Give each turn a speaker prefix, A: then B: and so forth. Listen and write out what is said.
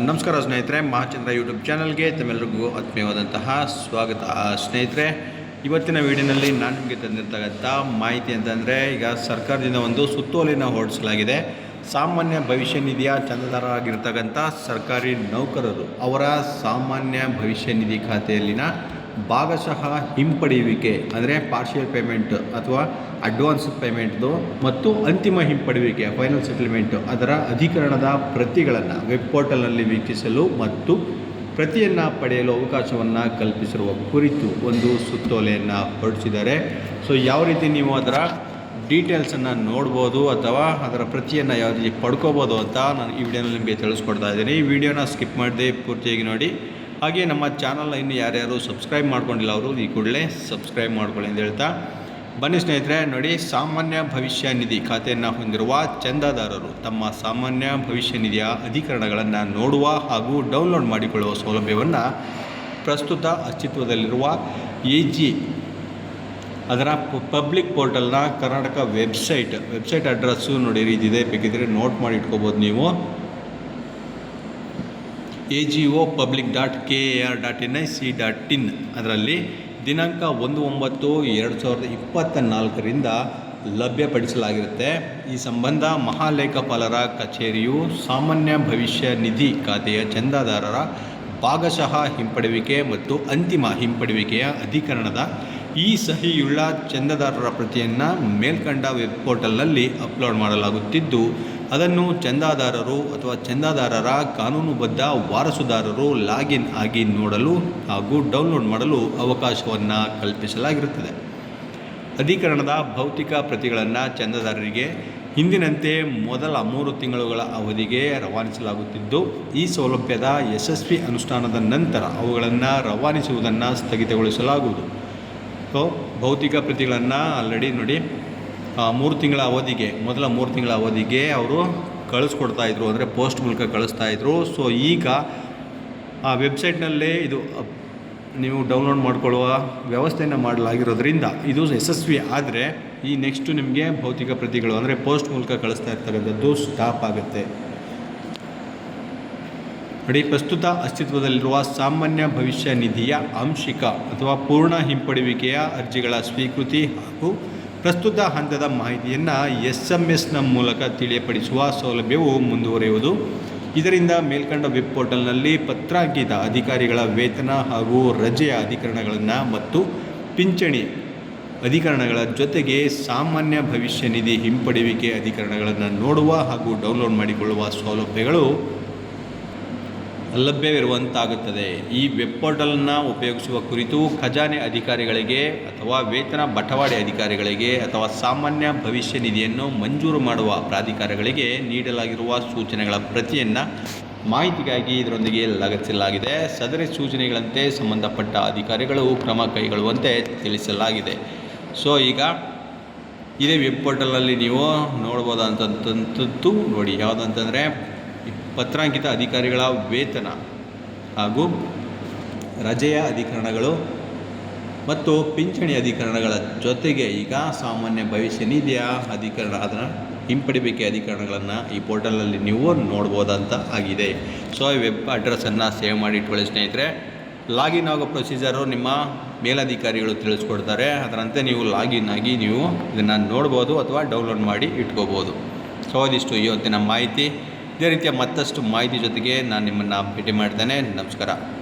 A: ನಮಸ್ಕಾರ ಸ್ನೇಹಿತರೆ, ಮಹಾಚಂದ್ರ ಯೂಟ್ಯೂಬ್ ಚಾನಲ್ಗೆ ತಮ್ಮೆಲ್ಲರಿಗೂ ಆತ್ಮೀಯವಾದಂತಹ ಸ್ವಾಗತ. ಸ್ನೇಹಿತರೆ, ಇವತ್ತಿನ ವಿಡಿಯೋನಲ್ಲಿ ನಾನು ನಿಮಗೆ ತಂದಿರ್ತಕ್ಕಂಥ ಮಾಹಿತಿ ಅಂತಂದರೆ, ಈಗ ಸರ್ಕಾರದಿಂದ ಒಂದು ಸುತ್ತೋಲೆಯನ್ನು ಹೊರಡಿಸಲಾಗಿದೆ. ಸಾಮಾನ್ಯ ಭವಿಷ್ಯ ನಿಧಿಯ ಚಂದದಾರರಾಗಿರ್ತಕ್ಕಂಥ ಸರ್ಕಾರಿ ನೌಕರರು ಅವರ ಸಾಮಾನ್ಯ ಭವಿಷ್ಯ ನಿಧಿ ಖಾತೆಯಲ್ಲಿನ ಭಾಗಶಃ ಹಿಂಪಡೆಯುವಿಕೆ, ಅಂದರೆ ಪಾರ್ಷಿಯಲ್ ಪೇಮೆಂಟ್ ಅಥವಾ ಅಡ್ವಾನ್ಸ್ ಪೇಮೆಂಟ್ದು ಮತ್ತು ಅಂತಿಮ ಹಿಂಪಡೆಯುವಿಕೆ ಫೈನಲ್ ಸೆಟಲ್ಮೆಂಟ್ ಅದರ ಅಧಿಕರಣದ ಪ್ರತಿಗಳನ್ನು ವೆಬ್ ಪೋರ್ಟಲ್ನಲ್ಲಿ ವೀಕ್ಷಿಸಲು ಮತ್ತು ಪ್ರತಿಯನ್ನು ಪಡೆಯಲು ಅವಕಾಶವನ್ನು ಕಲ್ಪಿಸಿರುವ ಕುರಿತು ಒಂದು ಸುತ್ತೋಲೆಯನ್ನು ಹೊರಡಿಸಿದ್ದಾರೆ. ಸೊ ಯಾವ ರೀತಿ ನೀವು ಅದರ ಡೀಟೇಲ್ಸನ್ನು ನೋಡ್ಬೋದು ಅಥವಾ ಅದರ ಪ್ರತಿಯನ್ನು ಯಾವ ರೀತಿ ಪಡ್ಕೋಬೋದು ಅಂತ ನಾನು ಈ ವಿಡಿಯೋನಲ್ಲಿ ನಿಮಗೆ ತಿಳಿಸ್ಕೊಡ್ತಾ ಇದ್ದೀನಿ. ಈ ವಿಡಿಯೋನ ಸ್ಕಿಪ್ ಮಾಡದೆ ಪೂರ್ತಿಯಾಗಿ ನೋಡಿ. ಹಾಗೆ ನಮ್ಮ ಚಾನಲ್ನ ಇನ್ನು ಯಾರ್ಯಾರು ಸಬ್ಸ್ಕ್ರೈಬ್ ಮಾಡ್ಕೊಂಡಿಲ್ಲ ಅವರು ಈ ಕೂಡಲೇ ಸಬ್ಸ್ಕ್ರೈಬ್ ಮಾಡ್ಕೊಳ್ಳಿ ಅಂತ ಹೇಳ್ತಾ. ಬನ್ನಿ ಸ್ನೇಹಿತರೆ, ನೋಡಿ, ಸಾಮಾನ್ಯ ಭವಿಷ್ಯ ನಿಧಿ ಖಾತೆಯನ್ನು ಹೊಂದಿರುವ ಚಂದಾದಾರರು ತಮ್ಮ ಸಾಮಾನ್ಯ ಭವಿಷ್ಯ ನಿಧಿಯ ಅಧಿಕರಣಗಳನ್ನು ನೋಡುವ ಹಾಗೂ ಡೌನ್ಲೋಡ್ ಮಾಡಿಕೊಳ್ಳುವ ಸೌಲಭ್ಯವನ್ನು ಪ್ರಸ್ತುತ ಅಸ್ತಿತ್ವದಲ್ಲಿರುವ ಎ ಜಿ, ಅದರ ಪಬ್ಲಿಕ್ ಪೋರ್ಟಲ್ನ ಕರ್ನಾಟಕ ವೆಬ್ಸೈಟ್ ವೆಬ್ಸೈಟ್ ಅಡ್ರೆಸ್ಸು ನೋಡಿ ಇದಿದೆ ಬೇಕಿದ್ರೆ ನೋಟ್ ಮಾಡಿ ಇಟ್ಕೋಬೋದು ನೀವು. A G O public dot K A R dot N I C dot in ಅದರಲ್ಲಿ ದಿನಾಂಕ ಒಂದು ಒಂಬತ್ತು ಎರಡು ಸಾವಿರದ ಇಪ್ಪತ್ತ ನಾಲ್ಕರಿಂದ ಲಭ್ಯಪಡಿಸಲಾಗಿರುತ್ತೆ. ಈ ಸಂಬಂಧ ಮಹಾಲೇಖಪಾಲರ ಕಚೇರಿಯು ಸಾಮಾನ್ಯ ಭವಿಷ್ಯ ನಿಧಿ ಖಾತೆಯ ಚಂದಾದಾರರ ಭಾಗಶಃ ಹಿಂಪಡೆಯುವಿಕೆ ಮತ್ತು ಅಂತಿಮ ಹಿಂಪಡೆಯುವಿಕೆಯ ಅಧಿಕರಣದ ಈ ಸಹಿಯುಳ್ಳ ಚಂದಾದಾರರ ಪ್ರತಿಯನ್ನು ಮೇಲ್ಕಂಡ ವೆಬ್ ಪೋರ್ಟಲ್ನಲ್ಲಿ ಅಪ್ಲೋಡ್ ಮಾಡಲಾಗುತ್ತಿದ್ದು ಅದನ್ನು ಚಂದಾದಾರರು ಅಥವಾ ಚಂದಾದಾರರ ಕಾನೂನುಬದ್ಧ ವಾರಸುದಾರರು ಲಾಗಿನ್ ಆಗಿ ನೋಡಲು ಹಾಗೂ ಡೌನ್ಲೋಡ್ ಮಾಡಲು ಅವಕಾಶವನ್ನು ಕಲ್ಪಿಸಲಾಗಿರುತ್ತದೆ. ಅಧಿಕರಣದ ಭೌತಿಕ ಪ್ರತಿಗಳನ್ನು ಚಂದಾದಾರರಿಗೆ ಹಿಂದಿನಂತೆ ಮೊದಲ ಮೂರು ತಿಂಗಳುಗಳ ಅವಧಿಗೆ ರವಾನಿಸಲಾಗುತ್ತಿದ್ದು, ಈ ಸೌಲಭ್ಯದ ಯಶಸ್ವಿ ಅನುಷ್ಠಾನದ ನಂತರ ಅವುಗಳನ್ನು ರವಾನಿಸುವುದನ್ನು ಸ್ಥಗಿತಗೊಳಿಸಲಾಗುವುದು. ಸೊ ಭೌತಿಕ ಪ್ರತಿಗಳನ್ನು ಆಲ್ರೆಡಿ ನೋಡಿ. ಮೂರು ತಿಂಗಳ ಅವಧಿಗೆ, ಮೊದಲ ಮೂರು ತಿಂಗಳ ಅವಧಿಗೆ ಅವರು ಕಳಿಸ್ಕೊಡ್ತಾ ಇದ್ರು, ಅಂದರೆ ಪೋಸ್ಟ್ ಮೂಲಕ ಕಳಿಸ್ತಾ ಇದ್ರು. ಸೊ ಈಗ ಆ ವೆಬ್ಸೈಟ್ನಲ್ಲೇ ಇದು, ನೀವು ಡೌನ್ಲೋಡ್ ಮಾಡಿಕೊಳ್ಳುವ ವ್ಯವಸ್ಥೆಯನ್ನು ಮಾಡಲಾಗಿರೋದ್ರಿಂದ ಇದು ಯಶಸ್ವಿ ಆದರೆ ಈ ನೆಕ್ಸ್ಟು ನಿಮಗೆ ಭೌತಿಕ ಪ್ರತಿಗಳು, ಅಂದರೆ ಪೋಸ್ಟ್ ಮೂಲಕ ಕಳಿಸ್ತಾ ಇರ್ತಕ್ಕಂಥದ್ದು ಸ್ಟಾಪ್ ಆಗುತ್ತೆ. ನೋಡಿ, ಪ್ರಸ್ತುತ ಅಸ್ತಿತ್ವದಲ್ಲಿರುವ ಸಾಮಾನ್ಯ ಭವಿಷ್ಯ ನಿಧಿಯ ಆಂಶಿಕ ಅಥವಾ ಪೂರ್ಣ ಹಿಂಪಡೆಯುವಿಕೆಯ ಅರ್ಜಿಗಳ ಸ್ವೀಕೃತಿ ಹಾಗೂ ಪ್ರಸ್ತುತ ಹಂತದ ಮಾಹಿತಿಯನ್ನು ಎಸ್ ಎಂ ಎಸ್ನ ಮೂಲಕ ತಿಳಿಯಪಡಿಸುವ ಸೌಲಭ್ಯವು ಮುಂದುವರಿಯುವುದು. ಇದರಿಂದ ಮೇಲ್ಕಂಡ ವೆಬ್ ಪೋರ್ಟಲ್ನಲ್ಲಿ ಪತ್ರಾಂಕಿತ ಅಧಿಕಾರಿಗಳ ವೇತನ ಹಾಗೂ ರಜೆಯ ಅಧಿಕರಣಗಳನ್ನು ಮತ್ತು ಪಿಂಚಣಿ ಅಧಿಕರಣಗಳ ಜೊತೆಗೆ ಸಾಮಾನ್ಯ ಭವಿಷ್ಯ ನಿಧಿ ಹಿಂಪಡೆಯುವಿಕೆ ಅಧಿಕರಣಗಳನ್ನು ನೋಡುವ ಹಾಗೂ ಡೌನ್ಲೋಡ್ ಮಾಡಿಕೊಳ್ಳುವ ಸೌಲಭ್ಯಗಳು ಲಭ್ಯವಿರುವಂತಾಗುತ್ತದೆ ಈ ವೆಬ್ ಪೋರ್ಟಲನ್ನು ಉಪಯೋಗಿಸುವ ಕುರಿತು ಖಜಾನೆ ಅಧಿಕಾರಿಗಳಿಗೆ ಅಥವಾ ವೇತನ ಬಟವಾಡೆ ಅಧಿಕಾರಿಗಳಿಗೆ ಅಥವಾ ಸಾಮಾನ್ಯ ಭವಿಷ್ಯ ನಿಧಿಯನ್ನು ಮಂಜೂರು ಮಾಡುವ ಪ್ರಾಧಿಕಾರಗಳಿಗೆ ನೀಡಲಾಗಿರುವ ಸೂಚನೆಗಳ ಪ್ರತಿಯನ್ನು ಮಾಹಿತಿಗಾಗಿ ಇದರೊಂದಿಗೆ ಲಗತ್ತಿಸಲಾಗಿದೆ. ಸದರಿ ಸೂಚನೆಗಳಂತೆ ಸಂಬಂಧಪಟ್ಟ ಅಧಿಕಾರಿಗಳು ಕ್ರಮ ಕೈಗೊಳ್ಳುವಂತೆ ತಿಳಿಸಲಾಗಿದೆ. ಸೊ, ಈಗ ಇದೇ ವೆಬ್ ಪೋರ್ಟಲಲ್ಲಿ ನೀವು ನೋಡ್ಬೋದಂತದ್ದು ನೋಡಿ, ಯಾವುದಂತಂದರೆ ಪತ್ರಾಂಕಿತ ಅಧಿಕಾರಿಗಳ ವೇತನ ಹಾಗೂ ರಜೆಯ ಅಧಿಕರಣಗಳು ಮತ್ತು ಪಿಂಚಣಿ ಅಧಿಕರಣಗಳ ಜೊತೆಗೆ ಈಗ ಸಾಮಾನ್ಯ ಭವಿಷ್ಯ ನಿಧಿಯ ಅಧಿಕರಣ ಅದನ್ನು ಹಿಂಪಡಿಬೇಕೆ ಅಧಿಕರಣಗಳನ್ನು ಈ ಪೋರ್ಟಲಲ್ಲಿ ನೀವು ನೋಡ್ಬೋದಂತ ಆಗಿದೆ. ಸೊ, ಈ ವೆಬ್ ಅಡ್ರೆಸ್ಸನ್ನು ಸೇವ್ ಮಾಡಿ ಇಟ್ಕೊಳ್ಳಿ ಸ್ನೇಹಿತರೆ. ಲಾಗಿನ್ ಆಗೋ ಪ್ರೊಸೀಜರು ನಿಮ್ಮ ಮೇಲಧಿಕಾರಿಗಳು ತಿಳಿಸ್ಕೊಡ್ತಾರೆ. ಅದರಂತೆ ನೀವು ಲಾಗಿನ್ ಆಗಿ ನೀವು ಇದನ್ನು ನೋಡ್ಬೋದು ಅಥವಾ ಡೌನ್ಲೋಡ್ ಮಾಡಿ ಇಟ್ಕೋಬೋದು. ಸೊ, ಇದಿಷ್ಟು ಇವತ್ತಿನ ಮಾಹಿತಿ. ಇದೇ ರೀತಿಯ ಮತ್ತಷ್ಟು ಮಾಹಿತಿ ಜೊತೆಗೆ ನಾನು ನಿಮ್ಮನ್ನು ಭೇಟಿ ಮಾಡ್ತೇನೆ. ನಮಸ್ಕಾರ.